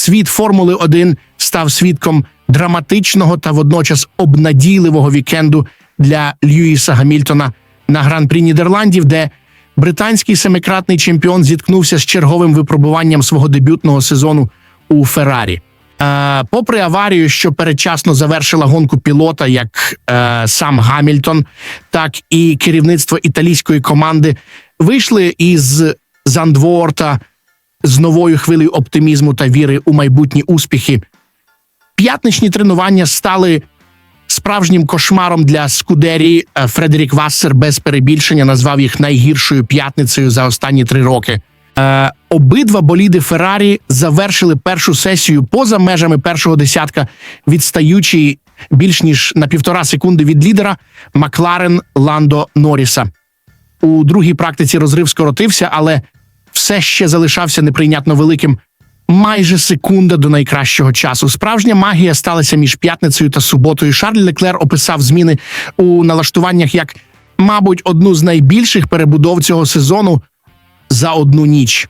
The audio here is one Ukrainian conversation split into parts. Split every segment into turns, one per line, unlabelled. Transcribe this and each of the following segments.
світ Формули 1 став свідком драматичного та водночас обнадійливого вікенду для Льюіса Гамільтона на гран-прі Нідерландів, де британський семикратний чемпіон зіткнувся з черговим випробуванням свого дебютного сезону у Феррарі. Е, попри аварію, що передчасно завершила гонку пілота, як е, сам Гамільтон, так і керівництво італійської команди вийшли із Зандворта з новою хвилею оптимізму та віри у майбутні успіхи. П'ятничні тренування стали справжнім кошмаром для Скудерії. Е, Фредерік Вассер без перебільшення назвав їх найгіршою п'ятницею за останні три роки. Е, обидва боліди Феррарі завершили першу сесію поза межами першого десятка, відстаючи більш ніж на півтора секунди від лідера Макларен Ландо Норріса. У другій практиці розрив скоротився, але все ще залишався неприйнятно великим. Майже секунда до найкращого часу. Справжня магія сталася між п'ятницею та суботою. Шарль Леклер описав зміни у налаштуваннях як, мабуть, одну з найбільших перебудов цього сезону за одну ніч.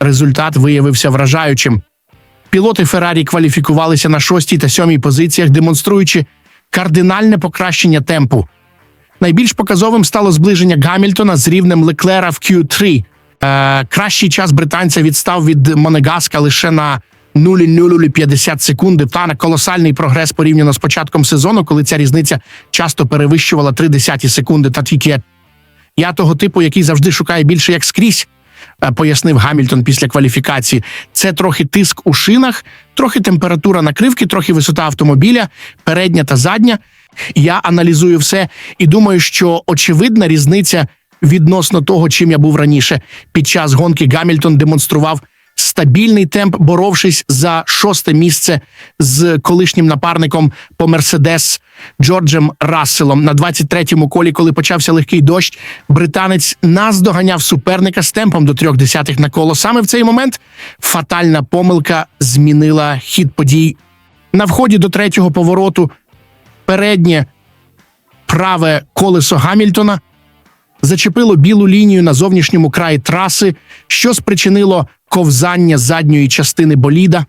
Результат виявився вражаючим. Пілоти Феррарі кваліфікувалися на шостій та сьомій позиціях, демонструючи кардинальне покращення темпу. Найбільш показовим стало зближення Гамільтона з рівнем Леклера в Q3. Е, кращий час британця відстав від Монегаска лише на 0,050 секунди. Та на колосальний прогрес порівняно з початком сезону, коли ця різниця часто перевищувала 3 десяті секунди. Та тільки я того типу, який завжди шукає більше як скрізь, е, пояснив Гамільтон після кваліфікації. Це трохи тиск у шинах, трохи температура накривки, трохи висота автомобіля, передня та задня. Я аналізую все і думаю, що очевидна різниця відносно того, чим я був раніше. Під час гонки Гамільтон демонстрував стабільний темп, боровшись за шосте місце з колишнім напарником по Мерседес Джорджем Расселом. На 23-му колі, коли почався легкий дощ, британець наздоганяв суперника з темпом до трьох десятих на коло. Саме в цей момент фатальна помилка змінила хід подій. На вході до третього повороту переднє праве колесо Гамільтона зачепило білу лінію на зовнішньому краї траси, що спричинило ковзання задньої частини боліда.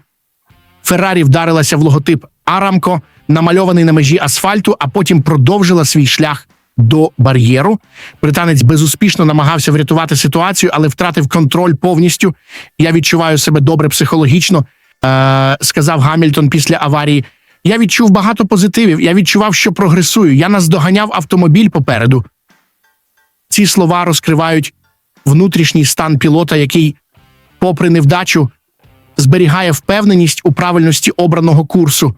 Феррарі вдарилася в логотип Арамко, намальований на межі асфальту, а потім продовжила свій шлях до бар'єру. Британець безуспішно намагався врятувати ситуацію, але втратив контроль повністю. Я відчуваю себе добре психологічно, е, сказав Гамільтон після аварії. Я відчув багато позитивів. Я відчував, що прогресую. Я наздоганяв автомобіль попереду. Ці слова розкривають внутрішній стан пілота, який, попри невдачу, зберігає впевненість у правильності обраного курсу.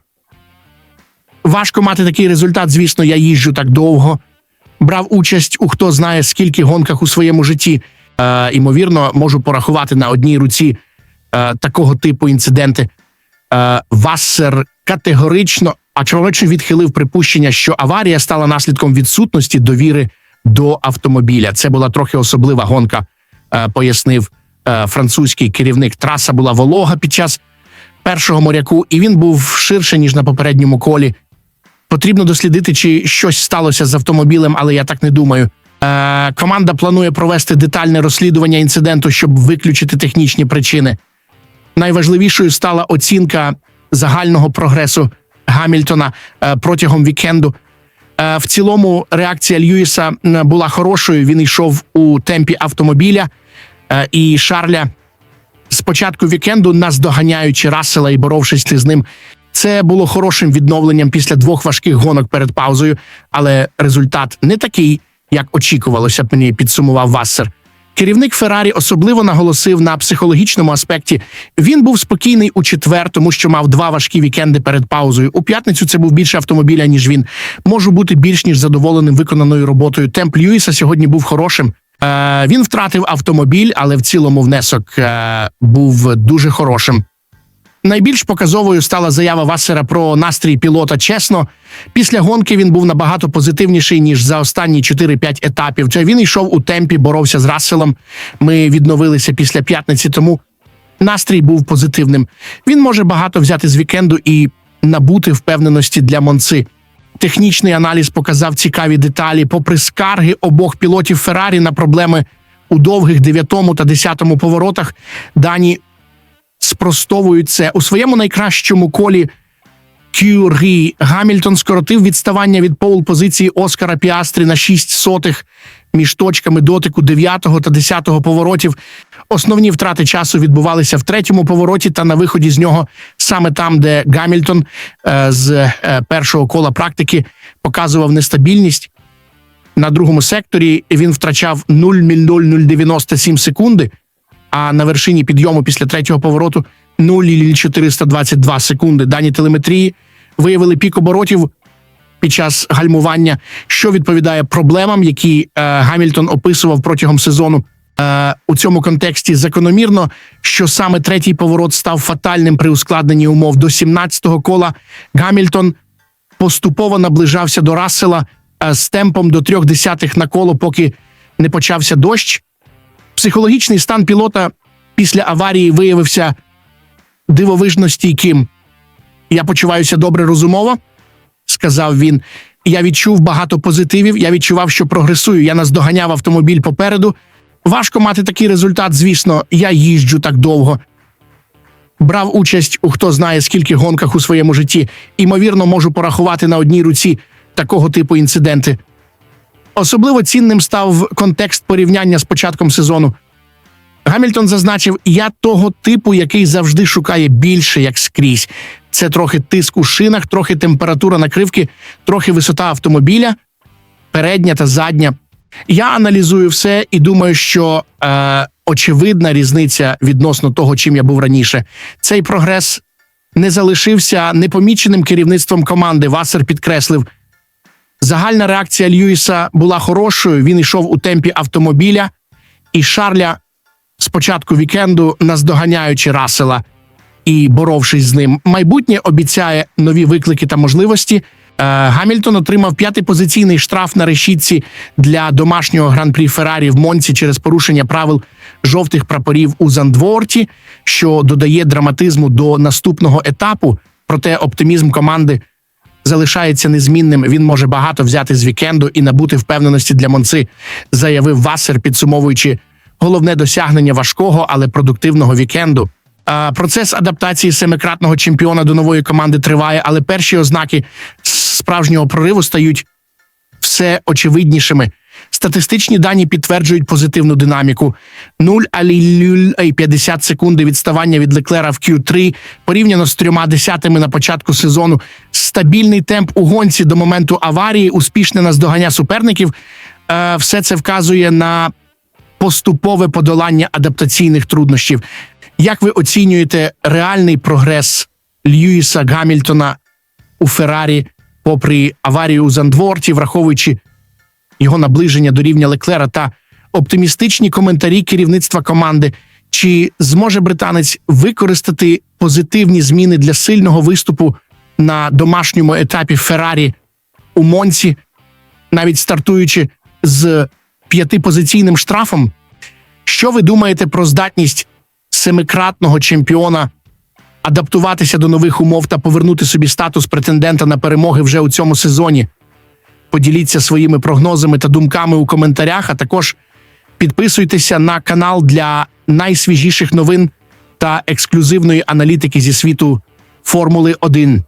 Важко мати такий результат, звісно, я їжджу так довго. Брав участь у хто знає скільки гонках у своєму житті. Е, Імовірно, можу порахувати на одній руці е, такого типу інциденти. Е, Вассер категорично, а чоловічно відхилив припущення, що аварія стала наслідком відсутності довіри до автомобіля. Це була трохи особлива гонка, е, пояснив е, французький керівник. Траса була волога під час першого моряку, і він був ширше ніж на попередньому колі. Потрібно дослідити, чи щось сталося з автомобілем, але я так не думаю. Е, команда планує провести детальне розслідування інциденту, щоб виключити технічні причини. Найважливішою стала оцінка загального прогресу Гамільтона протягом вікенду. Е, в цілому реакція Льюіса була хорошою. Він йшов у темпі автомобіля е, і Шарля з початку вікенду, наздоганяючи Рассела і боровшись з ним. Це було хорошим відновленням після двох важких гонок перед паузою, але результат не такий, як очікувалося б мені підсумував Вассер. Керівник Феррарі особливо наголосив на психологічному аспекті. Він був спокійний у четвер, тому що мав два важкі вікенди перед паузою. У п'ятницю це був більше автомобіля, ніж він. Можу бути більш ніж задоволеним виконаною роботою. Темп Льюіса сьогодні був хорошим. Е, він втратив автомобіль, але в цілому внесок е, був дуже хорошим. Найбільш показовою стала заява Вассера про настрій пілота. Чесно, після гонки він був набагато позитивніший ніж за останні 4-5 етапів. Це він йшов у темпі, боровся з Расселом. Ми відновилися після п'ятниці, тому настрій був позитивним. Він може багато взяти з вікенду і набути впевненості для Монци. Технічний аналіз показав цікаві деталі. Попри скарги обох пілотів Феррарі на проблеми у довгих 9 та 10 поворотах, дані спростовують це у своєму найкращому колі. Кюрі Гамільтон скоротив відставання від поул позиції Оскара Піастрі на 6 сотих між точками дотику 9 та 10 поворотів. Основні втрати часу відбувалися в третьому повороті та на виході з нього саме там, де Гамільтон е, з е, першого кола практики показував нестабільність. На другому секторі він втрачав 0,0097 секунди, а на вершині підйому після третього повороту 0,422 секунди. Дані телеметрії виявили пік оборотів під час гальмування, що відповідає проблемам, які е, Гамільтон описував протягом сезону. Е, у цьому контексті закономірно, що саме третій поворот став фатальним при ускладненні умов до 17-го кола. Гамільтон поступово наближався до Рассела е, з темпом до трьох десятих на коло, поки не почався дощ. Психологічний стан пілота після аварії виявився дивовижно стійким. Я почуваюся добре розумово, сказав він. Я відчув багато позитивів. Я відчував, що прогресую. Я наздоганяв автомобіль попереду. Важко мати такий результат, звісно, я їжджу так довго. Брав участь у хто знає скільки гонках у своєму житті. Імовірно, можу порахувати на одній руці такого типу інциденти. Особливо цінним став контекст порівняння з початком сезону. Гамільтон зазначив: я того типу, який завжди шукає більше, як скрізь. Це трохи тиск у шинах, трохи температура накривки, трохи висота автомобіля, передня та задня. Я аналізую все і думаю, що е, очевидна різниця відносно того, чим я був раніше. Цей прогрес не залишився непоміченим керівництвом команди. Васер підкреслив. Загальна реакція Льюіса була хорошою. Він йшов у темпі автомобіля, і Шарля з початку вікенду, наздоганяючи Расела і боровшись з ним, майбутнє обіцяє нові виклики та можливості. Е, Гамільтон отримав п'ятий позиційний штраф на решітці для домашнього гран-прі Феррарі в Монці через порушення правил жовтих прапорів у Зандворті, що додає драматизму до наступного етапу. Проте оптимізм команди залишається незмінним. Він може багато взяти з вікенду і набути впевненості для Монци, заявив Вассер, підсумовуючи головне досягнення важкого, але продуктивного вікенду. Процес адаптації семикратного чемпіона до нової команди триває, але перші ознаки справжнього прориву стають все очевиднішими. Статистичні дані підтверджують позитивну динаміку. 0,50 секунди відставання від Леклера в Q3 порівняно з трьома десятими на початку сезону. Стабільний темп у гонці до моменту аварії, успішне наздогання суперників. Е, Все це вказує на поступове подолання адаптаційних труднощів. Як ви оцінюєте реальний прогрес Льюіса Гамільтона у Феррарі, попри аварію у Зандворті, враховуючи його наближення до рівня Леклера та оптимістичні коментарі керівництва команди? Чи зможе британець використати позитивні зміни для сильного виступу на домашньому етапі Феррарі у Монці, навіть стартуючи з п'ятипозиційним штрафом? Що ви думаєте про здатність семикратного чемпіона адаптуватися до нових умов та повернути собі статус претендента на перемоги вже у цьому сезоні? Поділіться своїми прогнозами та думками у коментарях, а також підписуйтеся на канал для найсвіжіших новин та ексклюзивної аналітики зі світу Формули 1.